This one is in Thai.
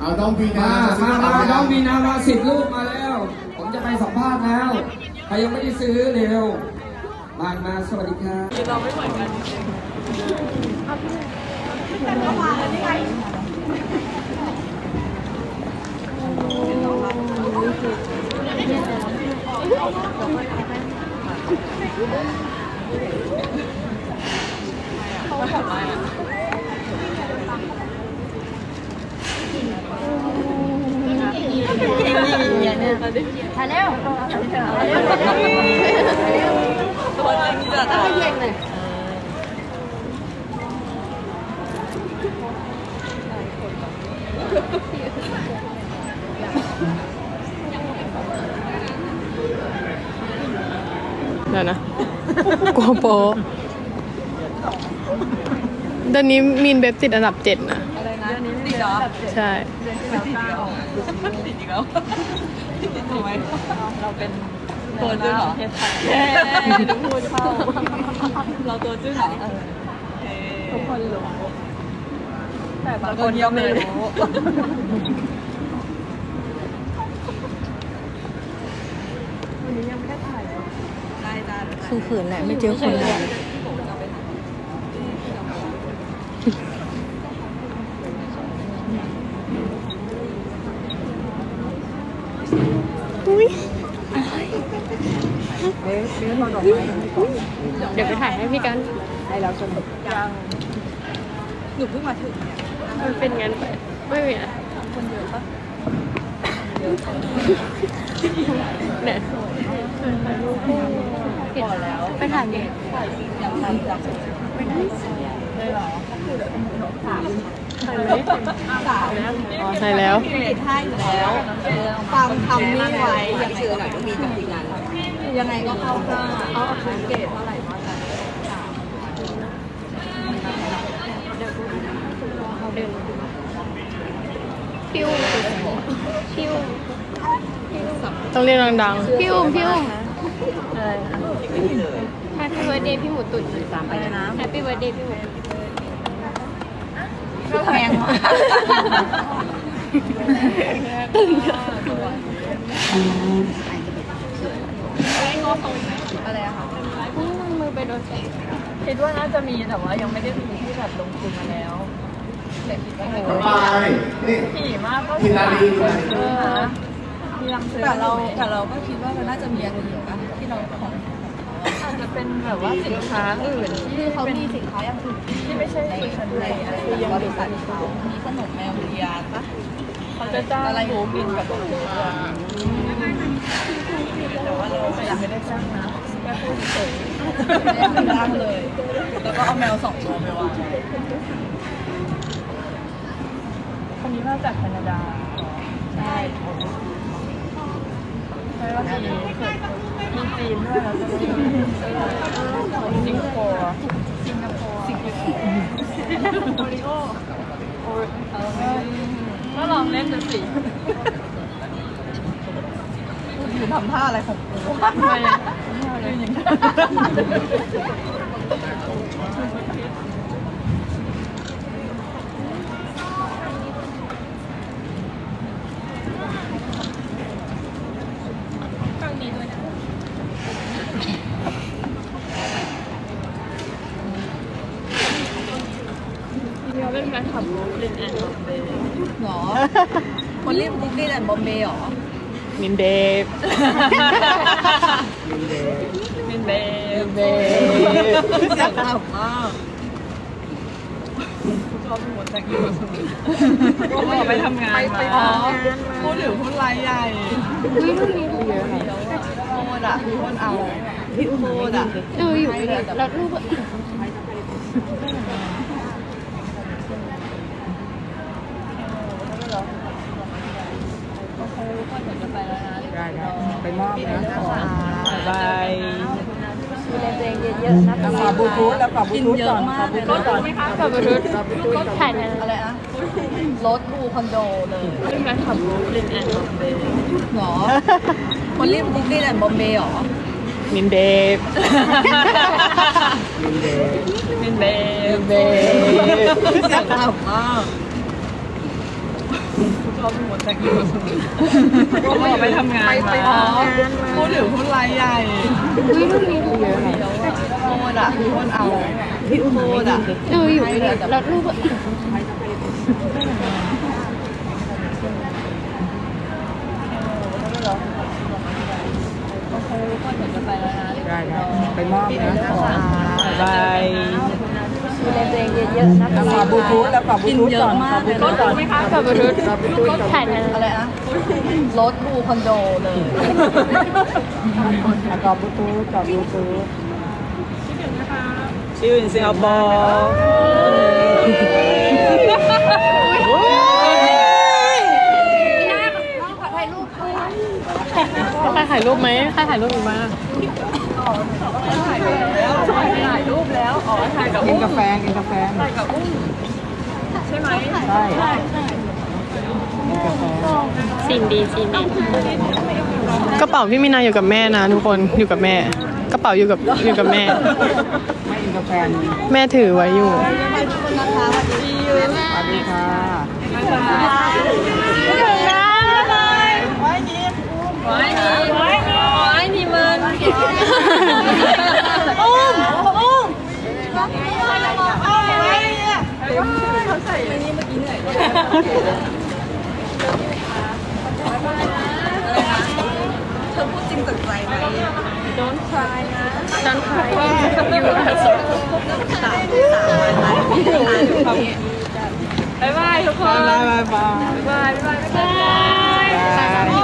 เอาน้องวีนามาจะซื้มาอะไรมานะน้องมีนามาสิบลูกมาแล้ว ผมจะไปสัมภาษณ์แล้ว ใครยังไม่ได้ซื้อเร็ว มามาสวัสดีครับเราไม่เหมือนกัน ถ่ายเร็วตัวจริงจัดอะเดี๋ยวนะกลัวโปะตอนนี้มีนเบบติดอันดับเจ็ดนะอะไรนะติดเหรอ ใช่ติดอีกแล้ว ติดอีกแล้วติดถูกไหมเราเป็นตัวจื้อเหรอเย้ดูพูดเข้าเราตัวจื้อเหรอทุกคนรู้แต่บางคนยังไม่รู้วันนี้ยังไม่ได้ถ่ายได้จ้าคือขืนแหละไม่เจอคนเลย เดี๋ยวไปถ่ายให้พี่กันหนูเพิ่งมาถึงมันเป็นงั้นไปไม่มีอะคนเยอะปะเนี่ยก่อนแล้วไปถ่ายเนี่ยอยากทำจังเลยเหรอ อ๋อถ่ายแล้วติดให้อยู่แล้วฟังทำนี่ไว้อยากเจอหน่อยก็มีจากที่นั้นยังไงก็เข้าห้าเอาสังเกตเท่าไหร่ว่าพิวพิวต้องเรียกดังๆพิวพิวอะไรนะแฮปปี้เบิร์ดเดย์พี่หมูตุ๋นไปเลยนะแฮปปี้เบิร์ดเดย์พี่หมูตุ๋น แพงมากอะไรอะคะมือไปโดนแสงคิดว่าน่าจะมีแต่ว่ายังไม่ได้มีที่แบบลงทุนมาแล้วแต่คิดว่าน้องปนี่ขี่มากก็กินร้านนี้กินร้านนี้เออแต่เราแต่เราก็คิดว่ามันน่าจะมีอย่างอื่ปะที่เราของ อาจจะเป็นแบบว่าสินค้าอื่นที่เขามีสินค้าอย่างอื่นที่ไม่ใช่ในในอะไรบริษัทเขามีขนมแมวเรียนปะเขาจะจ้างอะไรหมูบินกับหมูแต่ว่าเราไม่ได้จ้างนะแค่พูดเฉยไม่ได้จ้างเลย แล้วก็เอาแมวสองตัวไปวางคนนี้มาจากแคนาดาใช่ ใช่ว่ามีมีจีนด้วยแล้วก็มีสิงคโปร์สิงคโปร์สิงคโปร์โอริโอโอก็ลองเล่นดูสิอยู่ทำท่าอะไรของกูทำไมอะยืนอย่างนี้ เป็นแฟนคลับรูฟลินแอนด์บอมเบย์หรอ คนเรียกรูฟลินแอนด์บอมเบย์หรอ มินเบฟมินเบย์มินเบฟอยากทำมากชอบหมดจากยูก็บอกไปทำงานมาพูดถึงหุ้นรายใหญ่วิรุ่นนี้เยอะโคตรอะพี่คนเอาพี่โคตรอะเอออยู่แล้วรูป ไปมอบนะบายดูแลตัวเองเยอะๆนะฝากบลูทูธแล้วฝากบลูทูธก่อนฝากบลูทูธก่อนกับบรุษถ่ายในอะไรนะรถดูคอนโดเลยเป็นการขับรูปลินแอนด์บอมเบย์หรอคนเรียกบุ๊กนี่แหละบอมเบย์หรอมินเบฟมินเบย์เบฟอยากทำมากช เขาเป็นหมดแต่กินเขาบอกไปทำงานไปทำงานพูดถึงหุ้นรายใหญ่โคตรอะโคตรเอาโคตรอะเอออยู่ดีแล้วรูปอะไปมอบนะบาย ดูแลตัวเองเยอะๆนะขอบลูทูธแล้วขอบลูทูธก่อนขอบลูทูธก่อนกับบรุษถ่ายอะไรอะไรนะรถบูคอนโดเลยขอบลูทูธขอบบลูทูธชื่อสิงคโปร์ใครถ่ายรูปไหมใครถ่ายรูปอีกบ้าง ถ่ายไปแล้วถ่ายรูปแล้ว อ๋อ ถ่ายกับกินอุ้มกาแฟกินกาแฟถ่ายกับอุ้มใช่ไหมใช่กินกาแฟซีนดีซีนดีกระเป๋าพี่มินาอยู่กับแม่นะทุกคนอยู่กับแม่ กระเป๋าอยู่กับอยู่กับแม่ ไม่กินกาแฟนี่แม่ถือไว้อยู่ สวัสดีค่ะไว้นี่ไว้นี่มันอุ้มอุ้ม เอาไว้เนี่ยเธอพูดจริงจากใจไหม Don't cry นะ Don't cry บ๊ายบายทุกคนบายบายบาย บ๊ายบาย บ๊ายบาย